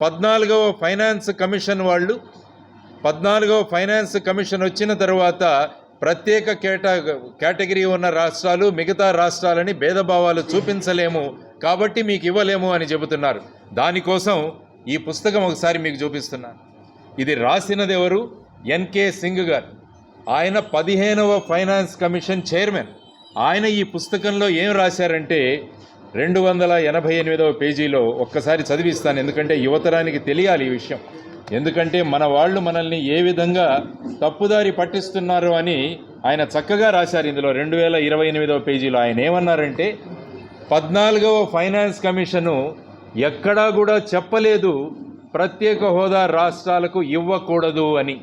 పద్నాలుగవ finance commission వాళ్ళు పద్నాలుగవ ఫైనాన్స్ కమిషన్ వచ్చిన తర్వాత ప్రత్యేక కేటా కేటగిరీ ఉన్న రాష్ట్రాలు మిగతా రాష్ట్రాలని భేదభావాలు చూపించలేము కాబట్టి మీకు ఇవ్వలేము అని చెబుతున్నారు. దానికోసం ఈ పుస్తకం ఒకసారి మీకు చూపిస్తున్నాను ఇది రాసినది ఎవరు? ఎన్కే సింగ్ గారు. ఆయన పదిహేనవ ఫైనాన్స్ కమిషన్ చైర్మన్. ఆయన ఈ పుస్తకంలో ఏం రాశారంటే రెండు వందల ఎనభై ఎనిమిదవ పేజీలో ఒక్కసారి చదివిస్తాను. ఎందుకంటే యువతరానికి తెలియాలి ఈ విషయం. ఎందుకంటే మన వాళ్ళు మనల్ని ఏ విధంగా తప్పుదారి పట్టిస్తున్నారు అని ఆయన చక్కగా రాశారు ఇందులో. రెండు వేల ఇరవై ఎనిమిదవ పేజీలో ఆయన ఏమన్నారంటే పద్నాలుగవ ఫైనాన్స్ కమిషను ఎక్కడా కూడా చెప్పలేదు ప్రత్యేక హోదా రాష్ట్రాలకు ఇవ్వకూడదు అని.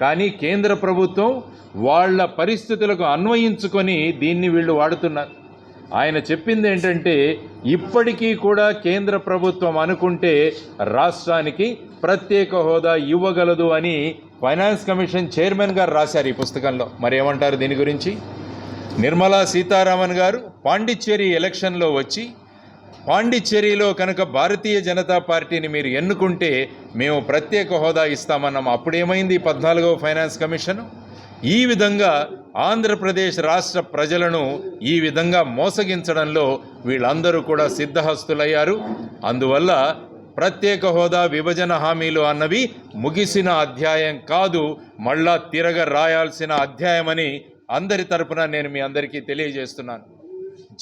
కానీ కేంద్ర ప్రభుత్వం వాళ్ళ పరిస్థితులకు అన్వయించుకొని దీన్ని వీళ్ళు వాడుతున్నారు. ఆయన చెప్పింది ఏంటంటే ఇప్పటికీ కూడా కేంద్ర ప్రభుత్వం అనుకుంటే రాష్ట్రానికి ప్రత్యేక హోదా ఇవ్వగలదు అని ఫైనాన్స్ కమిషన్ చైర్మన్ గారు రాశారు ఈ పుస్తకంలో. మరి ఏమంటారు దీని గురించి? నిర్మలా సీతారామన్ గారు పాండిచ్చేరి ఎలక్షన్లో వచ్చి పాండిచ్చేరిలో కనుక భారతీయ జనతా పార్టీని మీరు ఎన్నుకుంటే మేము ప్రత్యేక హోదా ఇస్తామన్నాం. అప్పుడేమైంది పద్నాలుగవ ఫైనాన్స్ కమిషన్? ఈ విధంగా ఆంధ్రప్రదేశ్ రాష్ట్ర ప్రజలను ఈ విధంగా మోసగించడంలో వీళ్ళందరూ కూడా సిద్ధహస్తులయ్యారు. అందువల్ల ప్రత్యేక హోదా విభజన హామీలు అన్నవి ముగిసిన అధ్యాయం కాదు మళ్ళా తిరగ రాయాల్సిన అధ్యాయమని అందరి తరపున నేను మీ అందరికీ తెలియజేస్తున్నాను.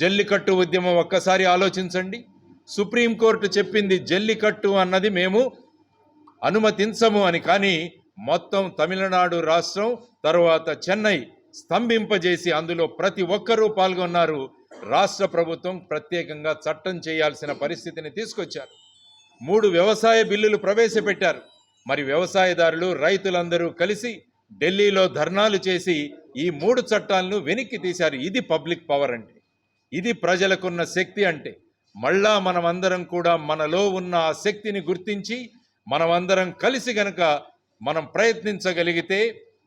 జల్లికట్టు ఉద్యమం ఒక్కసారి ఆలోచించండి. సుప్రీంకోర్టు చెప్పింది జల్లికట్టు అన్నది మేము అనుమతించము అని. కానీ మొత్తం తమిళనాడు రాష్ట్రం తరువాత చెన్నై స్తంభింపజేసి అందులో ప్రతి ఒక్కరూ పాల్గొన్నారు. రాష్ట్ర ప్రభుత్వం ప్రత్యేకంగా చట్టం చేయాల్సిన పరిస్థితిని తీసుకొచ్చారు. మూడు వ్యవసాయ బిల్లులు ప్రవేశపెట్టారు. మరి వ్యవసాయదారులు రైతులందరూ కలిసి ఢిల్లీలో ధర్నాలు చేసి ఈ మూడు చట్టాలను వెనక్కి తీశారు. ఇది పబ్లిక్ పవర్ అంటే ఇది ప్రజలకున్న శక్తి అంటే మళ్ళా మనమందరం కూడా మనలో ఉన్న ఆ శక్తిని గుర్తించి మనమందరం కలిసి గనక మనం ప్రయత్నించగలిగితే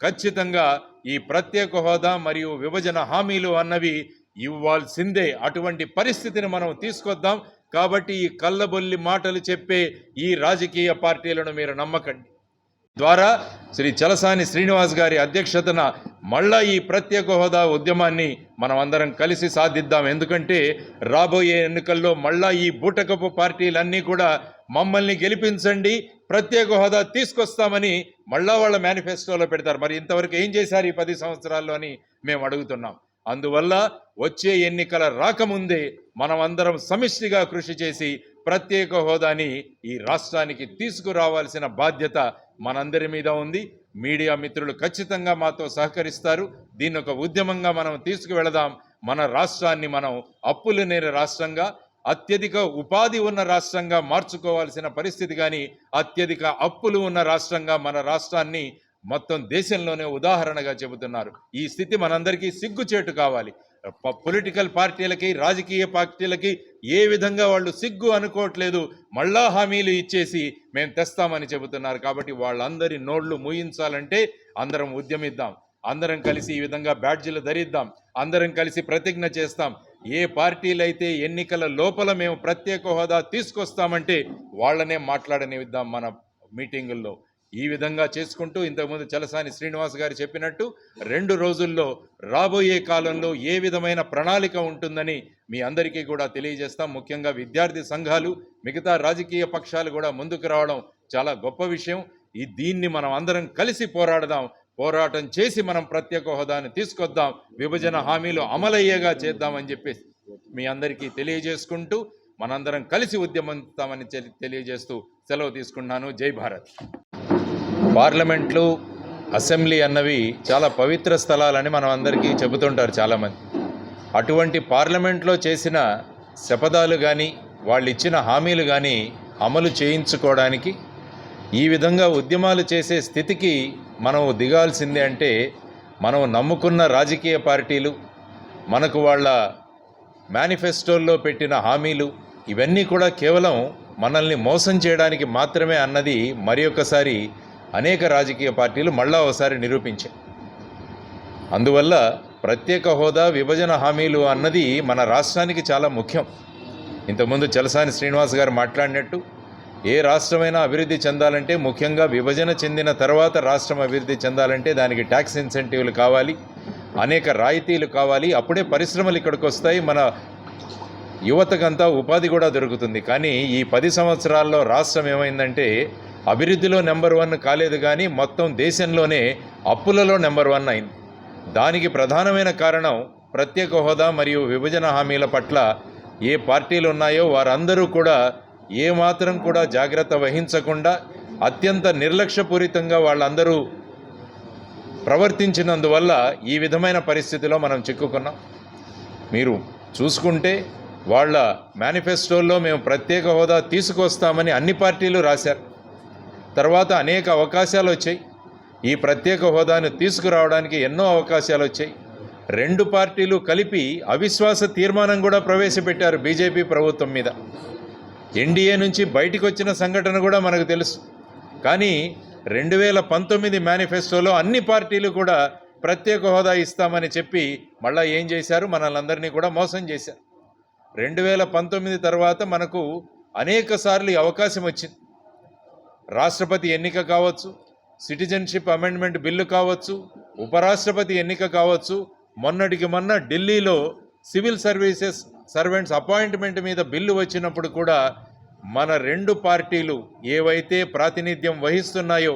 ఖచ్చితంగా ఈ ప్రత్యేక హోదా మరియు విభజన హామీలు అన్నవి ఇవ్వాల్సిందే. అటువంటి పరిస్థితిని మనం తీసుకొద్దాం. కాబట్టి ఈ కళ్ళబొల్లి మాటలు చెప్పే ఈ రాజకీయ పార్టీలను మీరు నమ్మకండి. ద్వారా శ్రీ చలసాని శ్రీనివాస్ గారి అధ్యక్షతన మళ్ళా ఈ ప్రత్యేక హోదా ఉద్యమాన్ని మనం అందరం కలిసి సాధిద్దాం. ఎందుకంటే రాబోయే ఎన్నికల్లో మళ్ళా ఈ బూటకపు పార్టీలన్నీ కూడా మమ్మల్ని గెలిపించండి ప్రత్యేక హోదా తీసుకొస్తామని మళ్ళా వాళ్ళ మేనిఫెస్టోలో పెడతారు. మరి ఇంతవరకు ఏం చేశారు ఈ పది సంవత్సరాల్లో అని మేము అడుగుతున్నాం. అందువల్ల వచ్చే ఎన్నికల రాకముందే మనమందరం సమిష్టిగా కృషి చేసి ప్రత్యేక హోదాని ఈ రాష్ట్రానికి తీసుకురావాల్సిన బాధ్యత మనందరి మీద ఉంది. మీడియా మిత్రులు ఖచ్చితంగా మాతో సహకరిస్తారు. దీన్ని ఒక ఉద్యమంగా మనం తీసుకువెళదాం. మన రాష్ట్రాన్ని మనం అప్పులు నేర రాష్ట్రంగా అత్యధిక ఉపాధి ఉన్న రాష్ట్రంగా మార్చుకోవాల్సిన పరిస్థితి కానీ అత్యధిక అప్పులు ఉన్న రాష్ట్రంగా మన రాష్ట్రాన్ని మొత్తం దేశంలోనే ఉదాహరణగా చెబుతున్నారు. ఈ స్థితి మనందరికీ సిగ్గుచేటు కావాలి. పొలిటికల్ పార్టీలకి రాజకీయ పార్టీలకి ఏ విధంగా వాళ్ళు సిగ్గు అనుకోవట్లేదు మళ్ళా హామీలు ఇచ్చేసి మేము తెస్తామని చెబుతున్నారు. కాబట్టి వాళ్ళందరి నోళ్ళు మూయించాలంటే అందరం ఉద్యమిద్దాం. అందరం కలిసి ఈ విధంగా బ్యాడ్జీలు ధరిద్దాం. అందరం కలిసి ప్రతిజ్ఞ చేస్తాం. ఏ పార్టీలైతే ఎన్నికల లోపల మేము ప్రత్యేక హోదా తీసుకొస్తామంటే వాళ్ళనే మాట్లాడనివిద్దాం మన మీటింగుల్లో. ఈ విధంగా చేసుకుంటూ ఇంతకుముందు చలసాని శ్రీనివాస్ గారు చెప్పినట్టు రెండు రోజుల్లో రాబోయే కాలంలో ఏ విధమైన ప్రణాళిక ఉంటుందని మీ అందరికీ కూడా తెలియజేస్తాం. ముఖ్యంగా విద్యార్థి సంఘాలు మిగతా రాజకీయ పక్షాలు కూడా ముందుకు రావడం చాలా గొప్ప విషయం. ఈ దీన్ని మనం అందరం కలిసి పోరాడదాం. పోరాటం చేసి మనం ప్రత్యేక హోదాని తీసుకొద్దాం. విభజన హామీలు అమలయ్యేగా చేద్దామని చెప్పేసి మీ అందరికీ తెలియజేసుకుంటూ మనందరం కలిసి ఉద్యమిస్తామని తెలి- తెలియజేస్తూ సెలవు తీసుకున్నాను. జై భారత్. పార్లమెంట్లు అసెంబ్లీ అన్నవి చాలా పవిత్ర స్థలాలని మనం అందరికీ చెబుతుంటారు చాలామంది. అటువంటి పార్లమెంట్లో చేసిన శపథాలు కానీ వాళ్ళు ఇచ్చిన హామీలు కానీ అమలు చేయించుకోవడానికి ఈ విధంగా ఉద్యమాలు చేసే స్థితికి మనం దిగాల్సిందే అంటే మనం నమ్ముకున్న రాజకీయ పార్టీలు మనకు వాళ్ళ మేనిఫెస్టోల్లో పెట్టిన హామీలు ఇవన్నీ కూడా కేవలం మనల్ని మోసం చేయడానికి మాత్రమే అన్నది మరి ఒకసారి అనేక రాజకీయ పార్టీలు మళ్ళా ఒకసారి నిరూపించాయి. అందువల్ల ప్రత్యేక హోదా విభజన హామీలు అన్నది మన రాష్ట్రానికి చాలా ముఖ్యం. ఇంతకుముందు చలసాని శ్రీనివాస్ గారు మాట్లాడినట్టు ఏ రాష్ట్రమైనా అభివృద్ధి చెందాలంటే ముఖ్యంగా విభజన చెందిన తర్వాత రాష్ట్రం అభివృద్ధి చెందాలంటే దానికి ట్యాక్స్ ఇన్సెంటివ్లు కావాలి అనేక రాయితీలు కావాలి అప్పుడే పరిశ్రమలు ఇక్కడికి వస్తాయి మన యువతకంతా ఉపాధి కూడా దొరుకుతుంది. కానీ ఈ పది సంవత్సరాల్లో రాష్ట్రం ఏమైందంటే అభివృద్ధిలో నెంబర్ వన్ కాలేదు కానీ మొత్తం దేశంలోనే అప్పులలో నెంబర్ వన్ అయింది. దానికి ప్రధానమైన కారణం ప్రత్యేక హోదా మరియు విభజన హామీల పట్ల ఏ పార్టీలు ఉన్నాయో వారందరూ కూడా ఏమాత్రం కూడా జాగ్రత్త వహించకుండా అత్యంత నిర్లక్ష్యపూరితంగా వాళ్ళందరూ ప్రవర్తించినందువల్ల ఈ విధమైన పరిస్థితిలో మనం చిక్కుకున్నాం. మీరు చూసుకుంటే వాళ్ళ మేనిఫెస్టోల్లో మేము ప్రత్యేక హోదా తీసుకొస్తామని అన్ని పార్టీలు రాశారు. తర్వాత అనేక అవకాశాలు వచ్చాయి. ఈ ప్రత్యేక హోదాను తీసుకురావడానికి ఎన్నో అవకాశాలు వచ్చాయి. రెండు పార్టీలు కలిపి అవిశ్వాస తీర్మానం కూడా ప్రవేశపెట్టారు బీజేపీ ప్రభుత్వం మీద. ఎన్డీఏ నుంచి బయటకు వచ్చిన సంఘటన కూడా మనకు తెలుసు. కానీ రెండు వేల పంతొమ్మిది మేనిఫెస్టోలో అన్ని పార్టీలు కూడా ప్రత్యేక హోదా ఇస్తామని చెప్పి మళ్ళీ ఏం చేశారు? మనల్ని కూడా మోసం చేశారు. రెండు వేల పంతొమ్మిది తర్వాత మనకు అనేక సార్లు ఈ అవకాశం వచ్చింది. రాష్ట్రపతి ఎన్నిక కావచ్చు సిటిజన్షిప్ అమెండ్మెంట్ బిల్లు కావచ్చు ఉపరాష్ట్రపతి ఎన్నిక కావచ్చు మొన్నటికి మొన్న ఢిల్లీలో సివిల్ సర్వీసెస్ సర్వెంట్స్ అపాయింట్మెంట్ మీద బిల్లు వచ్చినప్పుడు కూడా మన రెండు పార్టీలు ఏవైతే ప్రాతినిధ్యం వహిస్తున్నాయో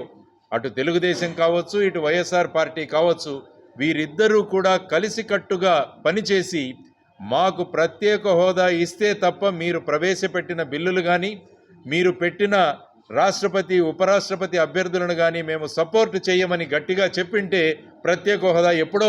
అటు తెలుగుదేశం కావచ్చు ఇటు వైఎస్ఆర్ పార్టీ కావచ్చు వీరిద్దరూ కూడా కలిసికట్టుగా పనిచేసి మాకు ప్రత్యేక హోదా ఇస్తే తప్ప మీరు ప్రవేశపెట్టిన బిల్లులు కానీ మీరు పెట్టిన రాష్ట్రపతి ఉపరాష్ట్రపతి అభ్యర్థులను కానీ మేము సపోర్ట్ చేయమని గట్టిగా చెప్పింటే ప్రత్యేక హోదా ఎప్పుడో